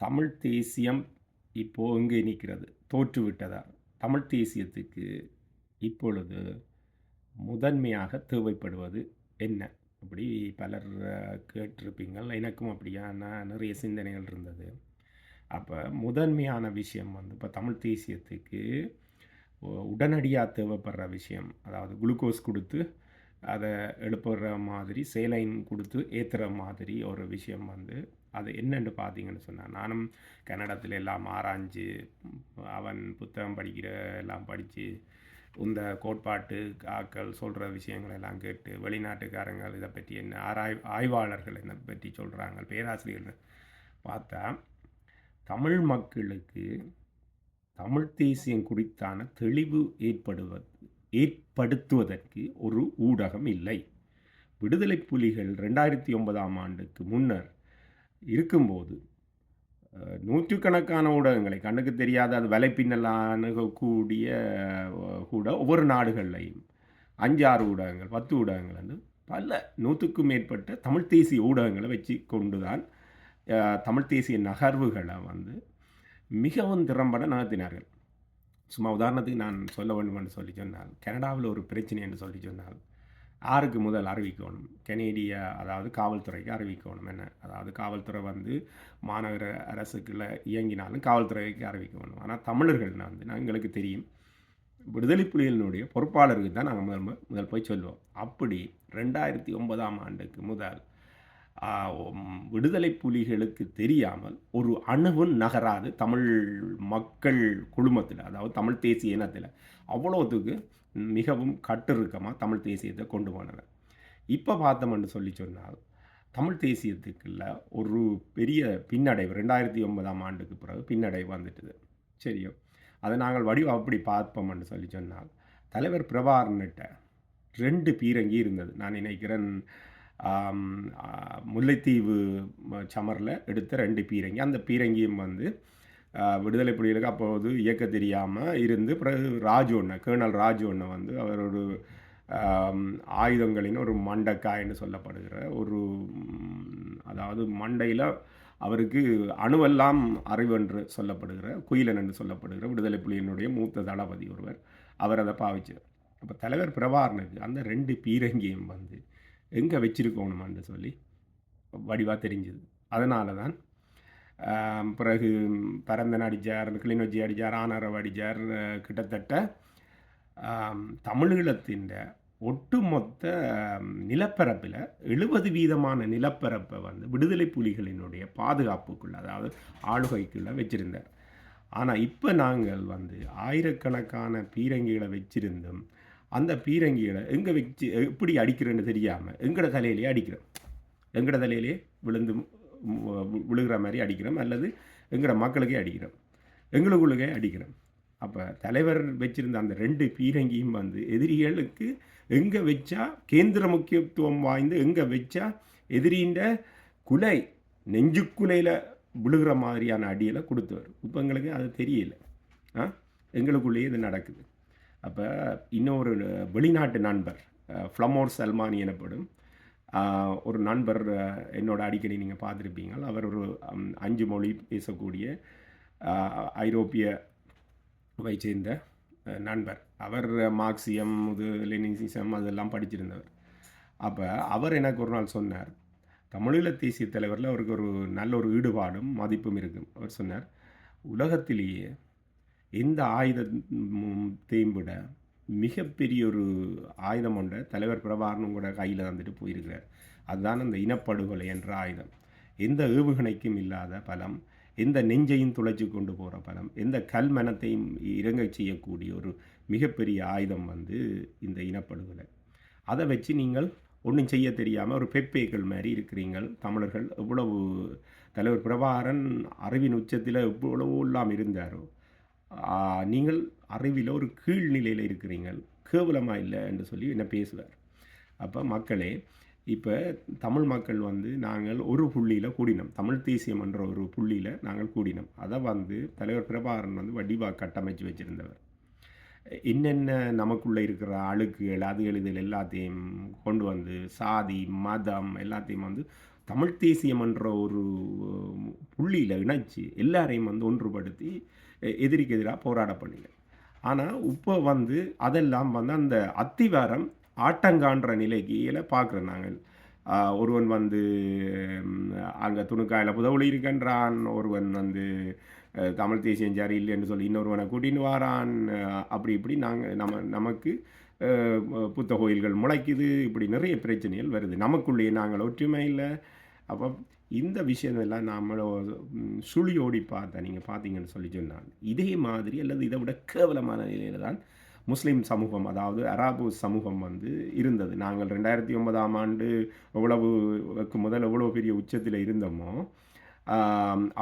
தமிழ் தேசியம் இப்போ எங்கே நிற்கிறது? தோற்றுவிட்டதா? தமிழ் தேசியத்துக்கு இப்பொழுது முதன்மையாக தேவைப்படுவது என்ன? அப்படி பலர் கேட்டிருப்பீங்கள். எனக்கும் அப்படியான நிறைய சிந்தனைகள் இருந்தது. அப்போ முதன்மையான விஷயம் வந்து இப்போ தமிழ் தேசியத்துக்கு உடனடியாக தேவைப்படுற விஷயம் அதாவது குளுக்கோஸ் கொடுத்து அதை எழுப்புற மாதிரி சேலைன் கொடுத்து ஏற்றுற மாதிரி ஒரு விஷயம் வந்து அது என்னென்று பார்த்தீங்கன்னு சொன்னால் நானும் கன்னடத்தில் எல்லாம் ஆராய்ஞ்சு அவன் புத்தகம் படிக்கிற எல்லாம் படித்து இந்த கோட்பாட்டு ஆக்கள் சொல்கிற விஷயங்கள் எல்லாம் கேட்டு வெளிநாட்டுக்காரங்கள் இதை பற்றி என்ன ஆராய் ஆய்வாளர்கள் இதை பற்றி சொல்கிறாங்க பேராசிரியர்கள் பார்த்தா தமிழ் மக்களுக்கு தமிழ் தேசியம் குறித்தான தெளிவு ஏற்படுவது ஏற்படுத்துவதற்கு ஒரு ஊடகம் இல்லை. விடுதலை புலிகள் ரெண்டாயிரத்தி ஒன்பதாம் ஆண்டுக்கு முன்னர் இருக்கும்போது நூற்றுக்கணக்கான ஊடகங்களை கண்ணுக்கு தெரியாத அது வலைப்பின்னல் அணுகக்கூடிய கூட ஒவ்வொரு நாடுகள்லையும் அஞ்சாறு ஊடகங்கள் பத்து ஊடகங்கள் வந்து பல நூற்றுக்கும் மேற்பட்ட தமிழ் தேசிய ஊடகங்களை வச்சு கொண்டு தான் தமிழ் தேசிய நகர்வுகளை வந்து மிகவும் திறம்பட நகர்த்தினார்கள் சும்மா உதாரணத்துக்கு நான் சொல்ல வேண்டும் என்று சொல்லி சொன்னால் கனடாவில் ஒரு பிரச்சனை என்று சொல்லி சொன்னால் யாருக்கு முதல் அறிவிக்கணும். கெனேடிய அதாவது காவல்துறைக்கு அறிவிக்கணும் என்ன? அதாவது காவல்துறை வந்து மாநகர அரசுக்குள்ள இயங்கினாலும் காவல்துறைக்கு அறிவிக்கணும். ஆனால் தமிழர்கள் வந்து எங்களுக்கு தெரியும். விடுதலை புலிகளினுடைய பொறுப்பாளருக்கு தான் நாங்கள் முதல் முதல் போய் சொல்லுவோம். அப்படி ரெண்டாயிரத்தி ஒன்பதாம் ஆண்டுக்கு முதல் விடுதலை புலிகளுக்கு தெரியாமல் ஒரு அணுவும் நகராது தமிழ் மக்கள் குழுமத்தில் அதாவது தமிழ் தேசிய இனத்தில். அவ்வளோத்துக்கு மிகவும் கட்டிருக்கமாக தமிழ் தேசியத்தை கொண்டு போனவர் இப்போ பார்த்தோம்னு சொல்லி சொன்னால் தமிழ் தேசியத்துக்குள்ள ஒரு பெரிய பின்னடைவு ரெண்டாயிரத்தி ஒன்பதாம் ஆண்டுக்கு பிறகு பின்னடைவு வந்துட்டுது. சரியோ? அதை நாங்கள் வடிவம் அப்படி பார்ப்போம்னு சொல்லி சொன்னால் தலைவர் பிரபாகரன்கிட்ட ரெண்டு பீரங்கி இருந்தது. நான் நினைக்கிறேன் முல்லைத்தீவு சமரில் எடுத்த ரெண்டு பீரங்கி. அந்த பீரங்கியும் வந்து விடுதலை புலிகளுக்கு அப்போது இயக்க தெரியாமல் இருந்து பிறகு ராஜு ஒன்று கேர்னல் ராஜு ஒன்று வந்து அவர் ஒரு ஆயுதங்களின் ஒரு மண்டக்காய்னு சொல்லப்படுகிற ஒரு அதாவது மண்டையில் அவருக்கு அணுவெல்லாம் அறிவென்று சொல்லப்படுகிற குயிலன் என்று சொல்லப்படுகிற விடுதலை புலியினுடைய மூத்த தளபதி ஒருவர் அவர் அதை பாவிச்சார். அப்போ தலைவர் பிரபாரனுக்கு அந்த ரெண்டு பீரங்கியும் வந்து எங்கே வச்சிருக்கணுமான்னு சொல்லி வடிவாக தெரிஞ்சுது. அதனால தான் பிறகு பரந்தன் அடித்தார் கிளிநொச்சி அடித்தார் ஆனாரவ அடித்தார் கிட்டத்தட்ட தமிழீழத்தின் ஒட்டுமொத்த நிலப்பரப்பில் எழுபது வீதமான நிலப்பரப்பை வந்து விடுதலை புலிகளினுடைய பாதுகாப்புக்குள்ள அதாவது ஆளுகைக்குள்ளே வச்சுருந்தார். ஆனால் இப்போ நாங்கள் வந்து ஆயிரக்கணக்கான பீரங்கிகளை வச்சிருந்தும் அந்த பீரங்கிகளை எங்கே வச்சு எப்படி அடிக்கிறேன்னு தெரியாமல் எங்கட தலையிலேயே அடிக்கிறோம் எங்கட தலையிலே விழுந்து விழுகிற மாதிரி அடிக்கிறோம் அல்லது எங்கட மக்களுக்கே அடிக்கிறோம் எங்களுக்குள்ளே அடிக்கிறோம் அப்போ தலைவர் வச்சிருந்த அந்த ரெண்டு பீரங்கியும் வந்து எதிரிகளுக்கு எங்கே வச்சா கேந்திர முக்கியத்துவம் வாய்ந்து எங்கே வச்சா எதிரின்ற குலை நெஞ்சுக்குலையில் விழுகிற மாதிரியான அடியில் கொடுத்தவர். இப்போ எங்களுக்கு அது தெரியல. ஆ? எங்களுக்குள்ளேயே இது நடக்குது. அப்போ இன்னொரு வெளிநாட்டு நண்பர் ஃப்ளமோர் சல்மானி எனப்படும் ஒரு நண்பர் என்னோட அடிக்கடி நீங்கள் பார்த்துருப்பீங்க. அவர் ஒரு அஞ்சு மொழி பேசக்கூடிய ஐரோப்பிய ஐரோப்பியவை சேர்ந்த நண்பர். அவர் மார்க்சியம் இது லெனிசிசம் அதெல்லாம் படிச்சிருந்தவர். அப்போ அவர் எனக்கு ஒரு நாள் சொன்னார் தமிழீழ தேசிய தலைவரில் அவருக்கு ஒரு நல்ல ஒரு ஈடுபாடும் மதிப்பும் இருக்கும். அவர் சொன்னார் உலகத்திலேயே எந்த ஆயுதத்தையும் விட மிகப்பெரிய ஒரு ஆயுதம் ஒன்றை தலைவர் பிரபாகரனும் கூட கையில் வந்துட்டு போயிருக்கிறார். அதுதான் அந்த இனப்படுகொலை என்ற ஆயுதம். எந்த ஏவுகணைக்கும் இல்லாத பலம் எந்த நெஞ்சையும் துளைச்சி கொண்டு போகிற பலம் எந்த கல்மனத்தையும் இறங்கச் செய்யக்கூடிய ஒரு மிகப்பெரிய ஆயுதம் வந்து இந்த இனப்படுகொலை. அதை வச்சு நீங்கள் ஒன்றும் செய்ய தெரியாமல் ஒரு பெப்பேக்கள் மாதிரி இருக்கிறீங்கள். தமிழர்கள் எவ்வளவு தலைவர் பிரபாகரன் அறிவின் உச்சத்தில் எவ்வளவோ எல்லாம் இருந்தாரோ நீங்கள் அறிவில் ஒரு கீழ்நிலையில் இருக்கிறீங்கள் கேவலமாக இல்லை என்று சொல்லி என்ன பேசுவார். அப்போ மக்களே இப்போ தமிழ் மக்கள் வந்து நாங்கள் ஒரு புள்ளியில் கூடினோம். தமிழ் தேசியம் என்ற ஒரு புள்ளியில் நாங்கள் கூடினோம். அதை வந்து தலைவர் பிரபாகரன் வந்து வடிவா கட்டமைச்சு வச்சுருந்தவர். என்னென்ன நமக்குள்ளே இருக்கிற அழுக்குகள் அதுகள் இதில் எல்லாத்தையும் கொண்டு வந்து சாதி மதம் எல்லாத்தையும் வந்து தமிழ் தேசியம் என்ற ஒரு புள்ளியில் இணைச்சி எல்லாரையும் வந்து ஒன்றுபடுத்தி எதிரிக்கு எதிராக போராட பண்ணிங்க ஆனால் இப்போ வந்து அதெல்லாம் வந்து அந்த அத்திவாரம் ஆட்டங்கான்ற நிலைக்கு பார்க்குறோம் நாங்கள். ஒருவன் வந்து அங்கே துணுக்காயில் புதவுளி இருக்கின்றான் ஒருவன் வந்து தமிழ் தேசியம் சரி இல்லைன்னு சொல்லி இன்னொருவனை கூட்டின்னு வாரான். அப்படி இப்படி நாங்கள் நம்ம நமக்கு புத்த கோயில்கள் முளைக்குது. இப்படி நிறைய பிரச்சனைகள் வருது. நமக்குள்ளேயே நாங்கள் ஒற்றுமை இல்லை. அப்போ இந்த விஷயம் நம்மளோ சுழியோடி பார்த்தேன் நீங்கள் பார்த்தீங்கன்னு சொல்லி சொன்னால் இதே மாதிரி அல்லது இதை விட கேவலமான நிலையில் தான் முஸ்லீம் சமூகம் அதாவது அராபு சமூகம் வந்து இருந்தது. நாங்கள் ரெண்டாயிரத்தி ஒன்பதாம் ஆண்டு எவ்வளவுக்கு முதல் எவ்வளோ பெரிய உச்சத்தில் இருந்தோமோ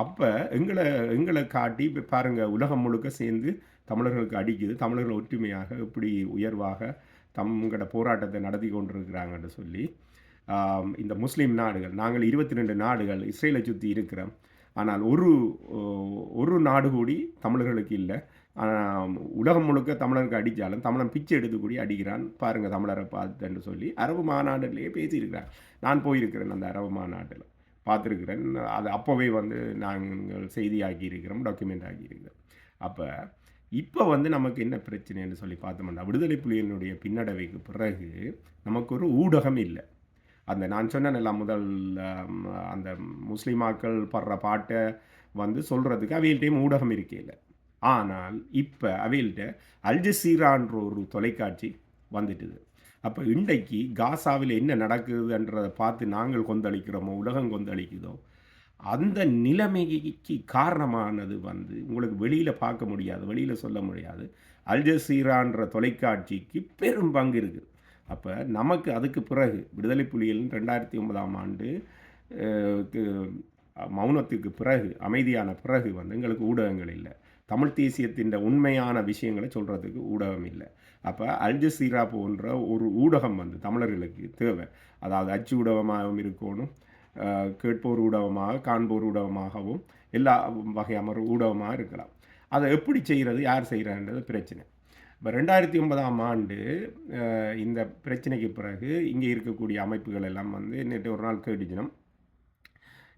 அப்போ எங்களை எங்களை காட்டி இப்போ பாருங்கள் உலகம் முழுக்க சேர்ந்து தமிழர்களுக்கு அடிக்குது. தமிழர்கள் ஒற்றுமையாக இப்படி உயர்வாக தங்களோட போராட்டத்தை நடத்தி கொண்டிருக்கிறாங்கன்னு சொல்லி இந்த முஸ்லீம் நாடுகள் நாங்கள் இருபத்தி ரெண்டு நாடுகள் இஸ்ரேலை சுற்றி இருக்கிறோம். ஆனால் ஒரு ஒரு நாடு கூடி தமிழர்களுக்கு இல்லை. உலகம் முழுக்க தமிழருக்கு அடித்தாலும் தமிழன் பிச்சை எடுத்து கூடி அடிக்கிறான். பாருங்கள் தமிழரை பார்த்துன்னு சொல்லி அரபு மாநாட்டிலேயே பேசியிருக்கிறார். நான் போயிருக்கிறேன் அந்த அரபு மாநாட்டில். பார்த்துருக்கிறேன். அது அப்போவே வந்து நாங்கள் செய்தியாக்கி இருக்கிறோம் டாக்குமெண்ட் ஆக்கியிருக்கிறோம் அப்போ இப்போ வந்து நமக்கு என்ன பிரச்சனைன்னு சொல்லி பார்த்தோம்னா விடுதலை புலிகளினுடைய பின்னடைவுக்கு பிறகு நமக்கு ஒரு ஊடகம் இல்லை. அந்த நான் சொன்ன முதல் அந்த முஸ்லீமாக்கள் படுற பாட்டை வந்து சொல்கிறதுக்கு அவையில்ட்டையும் ஊடகம் இருக்கையில். ஆனால் இப்போ அவையில்ட்ட அல்ஜசீரான்ற ஒரு தொலைக்காட்சி வந்துட்டுது. அப்போ இன்றைக்கு காசாவில் என்ன நடக்குதுன்றதை பார்த்து நாங்கள் கொந்தளிக்கிறோமோ உலகம் கொந்தளிக்குதோ அந்த நிலைமைக்கு காரணமானது வந்து உங்களுக்கு வெளியில் பார்க்க முடியாது வெளியில் சொல்ல முடியாது. அல்ஜசீரான்ற தொலைக்காட்சிக்கு பெரும் பங்கு இருக்குது. அப்போ நமக்கு அதுக்கு பிறகு விடுதலை புலிகள் ரெண்டாயிரத்தி ஒன்பதாம் ஆண்டு மௌனத்துக்கு பிறகு அமைதியான பிறகு வந்து எங்களுக்கு ஊடகங்கள் இல்லை. தமிழ் தேசியத்தின் உண்மையான விஷயங்களை சொல்கிறதுக்கு ஊடகம் இல்லை. அப்போ அல்ஜசீரா போன்ற ஒரு ஊடகம் வந்து தமிழர்களுக்கு தேவை. அதாவது அச்சு ஊடகமாகவும் இருக்கணும் கேட்போர் ஊடகமாக காண்போர் ஊடகமாகவும் எல்லா வகையான ஊடகமாக இருக்கலாம். அதை எப்படி செய்கிறது யார் செய்கிறான்றது பிரச்சனை. இப்போ ரெண்டாயிரத்தி ஒன்பதாம் ஆண்டு இந்த பிரச்சனைக்கு பிறகு இங்கே இருக்கக்கூடிய அமைப்புகள் எல்லாம் வந்து நேற்று ஒரு நாள் கேட்டுச்சினோம்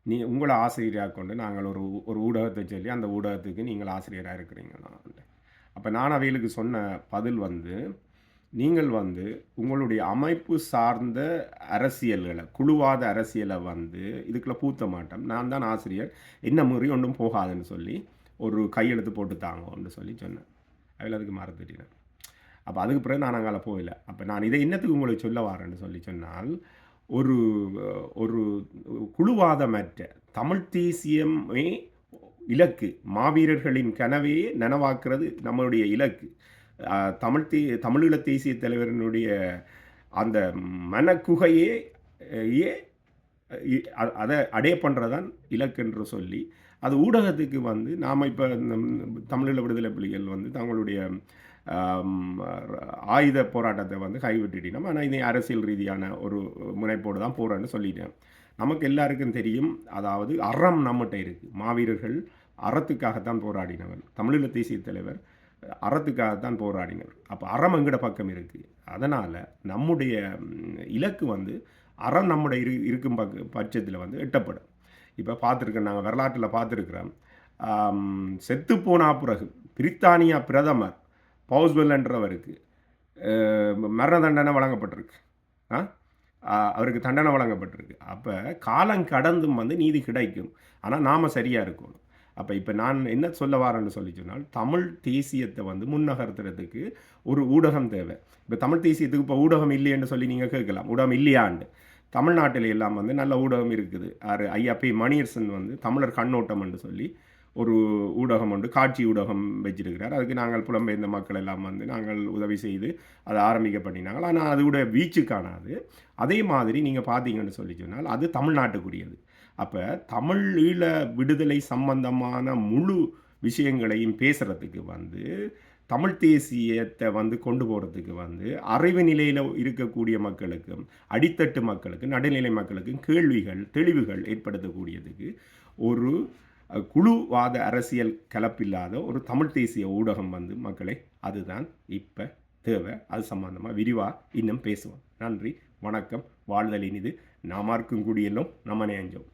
நீ உங்களை ஆசிரியராக கொண்டு நாங்கள் ஒரு ஒரு ஊடகத்தை சொல்லி அந்த ஊடகத்துக்கு நீங்கள் ஆசிரியராக இருக்கிறீங்களா அப்போ நான் அவைகளுக்கு சொன்ன பதில் வந்து நீங்கள் வந்து உங்களுடைய அமைப்பு சார்ந்த அரசியல்களை குழுவாத அரசியலை வந்து இதுக்குள்ளே பூத்த மாட்டோம். நான் தான் ஆசிரியர். என்ன முறை ஒன்றும் போகாதுன்னு சொல்லி ஒரு கையெழுத்து போட்டு தாங்கன்னு சொல்லி சொன்னேன். அதில் அதுக்கு மறந்துட்டேன் அப்போ அதுக்கு பிறகு நான் அங்கே போகல. அப்போ நான் இதை இன்னத்துக்கு உங்களுக்கு சொல்ல வரேன்னு சொல்லி சொன்னால் ஒரு ஒரு குழுவாதமற்ற தமிழ் தேசியமே இலக்கு. மாவீரர்களின் கனவையே நனவாக்குறது நம்மளுடைய இலக்கு. தமிழ் தே தமிழீழ தேசிய தலைவரினுடைய அந்த மனக்குகையே அதை அடைய பண்ணுறதான் இலக்குன்று சொல்லி அது ஊடகத்துக்கு வந்து நாம் இப்போ தமிழீழ விடுதலை புலிகள் வந்து தங்களுடைய ஆயுத போராட்டத்தை வந்து கைவிட்டுட்டினோம் ஆனால் இதை அரசியல் ரீதியான ஒரு முனைப்போடு தான் போகிறேன்னு சொல்லிட்டேன். நமக்கு எல்லாருக்கும் தெரியும் அதாவது அறம் நம்மகிட்ட இருக்குது மாவீரர்கள் அறத்துக்காகத்தான் போராடினவர். தமிழீழ தேசிய தலைவர் அறத்துக்காகத்தான் போராடினவர் அப்போ அறம் எங்கட பக்கம் இருக்குது அதனால் நம்முடைய இலக்கு வந்து அறம் நம்முடைய இரு இருக்கும் பக்க பட்சத்தில் வந்து எட்டப்படும். இப்போ பார்த்துருக்கோம் நாங்கள் வரலாற்றில் பார்த்துருக்குறோம் செத்து போனா பிறகு பிரித்தானியா பிரதமர் பவுஸ்வெல்லன்றவருக்கு மரண தண்டனை வழங்கப்பட்டிருக்கு. ஆ? அவருக்கு தண்டனை வழங்கப்பட்டிருக்கு. அப்போ காலம் கடந்தும் வந்து நீதி கிடைக்கும். ஆனால் நாம் சரியாக இருக்கணும். அப்போ இப்போ நான் என்ன சொல்ல வரேன்னு சொல்லி சொன்னால் தமிழ் தேசியத்தை வந்து முன்னகர்த்துறதுக்கு ஒரு ஊடகம் தேவை. இப்போ தமிழ் தேசியத்துக்கு இப்போ ஊடகம் இல்லையேன்னு சொல்லி நீங்கள் கேட்கலாம். ஊடகம் இல்லையாண்டு. தமிழ்நாட்டில் எல்லாம் வந்து நல்ல ஊடகம் இருக்குது. ஆறு ஐயா பி மணியரசன் வந்து தமிழர் கண்ணோட்டம் என்று சொல்லி ஒரு ஊடகம் உண்டு காட்சி ஊடகம் வச்சிருக்கிறார். அதுக்கு நாங்கள் புலம்பெயர்ந்த மக்கள் எல்லாம் வந்து நாங்கள் உதவி செய்து அதை ஆரம்பிக்க பண்ணினாங்க ஆனால் அதோட வீச்சு காணாது. அதே மாதிரி நீங்கள் பார்த்தீங்கன்னு சொல்லி சொன்னால் அது தமிழ்நாட்டுக்குரியது. அப்போ தமிழ் ஈழ விடுதலை சம்பந்தமான முழு விஷயங்களையும் பேசுகிறதுக்கு வந்து தமிழ் தேசியத்தை வந்து கொண்டு போகிறதுக்கு வந்து அறிவு நிலையில் இருக்கக்கூடிய மக்களுக்கும் அடித்தட்டு மக்களுக்கும் நடுநிலை மக்களுக்கும் கேள்விகள் தெளிவுகள் ஏற்படுத்தக்கூடியதுக்கு ஒரு குழுவாத அரசியல் கலப்பில்லாத ஒரு தமிழ் தேசிய ஊடகம் வந்து மக்களை அதுதான் இப்போ தேவை. அது சம்பந்தமாக விரிவாக இன்னும் பேசுவோம். நன்றி வணக்கம் வாழ்தலின் இது. நாமார்க்கும் குடியெல்லாம் நம்ம நேஞ்சோம்.